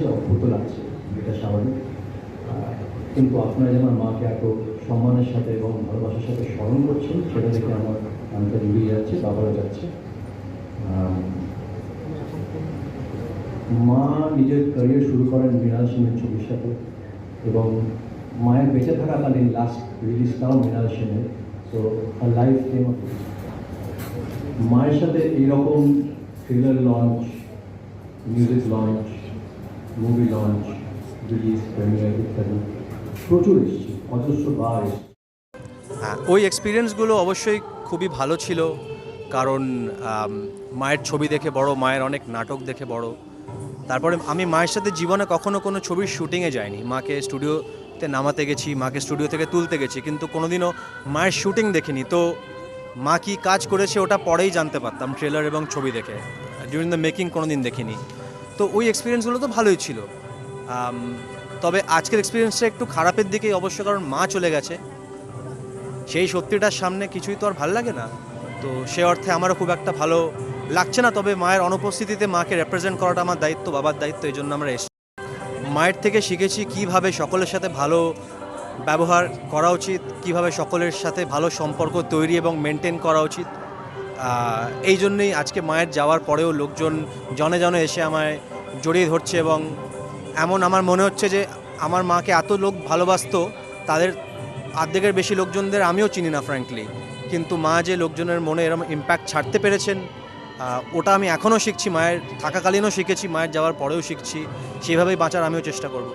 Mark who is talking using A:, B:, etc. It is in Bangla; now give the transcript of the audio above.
A: লাগছে অদ্ভুত লাগছে। এটা স্বাভাবিক। কিন্তু আপনারা যেমন মাকে এত সম্মানের সাথে এবং ভালোবাসার সাথে স্মরণ করছেন, সেটা দেখে আমার মনটা জুড়িয়ে যাচ্ছে, বাবারও যাচ্ছে। মা নিজের ক্যারিয়ার শুরু করেন মৃণাল সেনের ছবির সাথে এবং মায়ের বেঁচে থাকাকালীন লাস্ট রিলিজ রিলিজটাও মৃণাল সেনের। তো লাইফ ফেম মায়ের সাথে এইরকম thriller launch music launch movie launch release premiere ইত্যাদি। প্রচুর এসেছি, অজস্র বার
B: হ্যাঁ ওই এক্সপিরিয়েন্সগুলো অবশ্যই খুবই ভালো ছিল, কারণ মায়ের ছবি দেখে বড়, মায়ের অনেক নাটক দেখে বড়। তারপরে আমি মায়ের সাথে জীবনে কখনো কোনো ছবির শ্যুটিংয়ে যাইনি। মাকে স্টুডিওতে নামাতে গেছি, মাকে স্টুডিও থেকে তুলতে গেছি, কিন্তু কোনোদিনও মায়ের শ্যুটিং দেখিনি। তো মা কী কাজ করেছে ওটা পরেই জানতে পারতাম ট্রেলার এবং ছবি দেখে। ডিউরিং দ্য মেকিং কোনো দিন দেখিনি। তো ওই এক্সপিরিয়েন্সগুলো তো ভালোই ছিল। তবে আজকের এক্সপিরিয়েন্সটা একটু খারাপের দিকেই অবশ্য, কারণ মা চলে গেছে। সেই সত্যিটার সামনে কিছুই তো আর ভালো লাগে না। তো সে অর্থে আমারও খুব একটা ভালো লাগছে না, তবে মায়ের অনুপস্থিতিতে মাকে রেপ্রেজেন্ট করাটা আমার দায়িত্ব, বাবার দায়িত্ব, এই জন্য আমরা এসেছি। মায়ের থেকে শিখেছি কীভাবে সকলের সাথে ভালো ব্যবহার করা উচিত, কীভাবে সকলের সাথে ভালো সম্পর্ক তৈরি এবং মেনটেন করা উচিত। এই জন্যই আজকে মায়ের যাওয়ার পরেও লোকজন জনে জনে এসে আমায় জড়িয়ে ধরছে এবং এমন আমার মনে হচ্ছে যে আমার মাকে এত লোক ভালোবাসতো, তাদের অর্ধেকের বেশি লোকজনদের আমিও চিনি না ফ্র্যাঙ্কলি কিন্তু মা যে লোকজনের মনে এরকম ইম্প্যাক্ট ছাড়তে পেরেছেন ওটা আমি এখনও শিখছি, মায়ের থাকাকালীনও শিখেছি, মায়ের যাওয়ার পরেও শিখছি, সেইভাবেই বাঁচার আমিও চেষ্টা করব।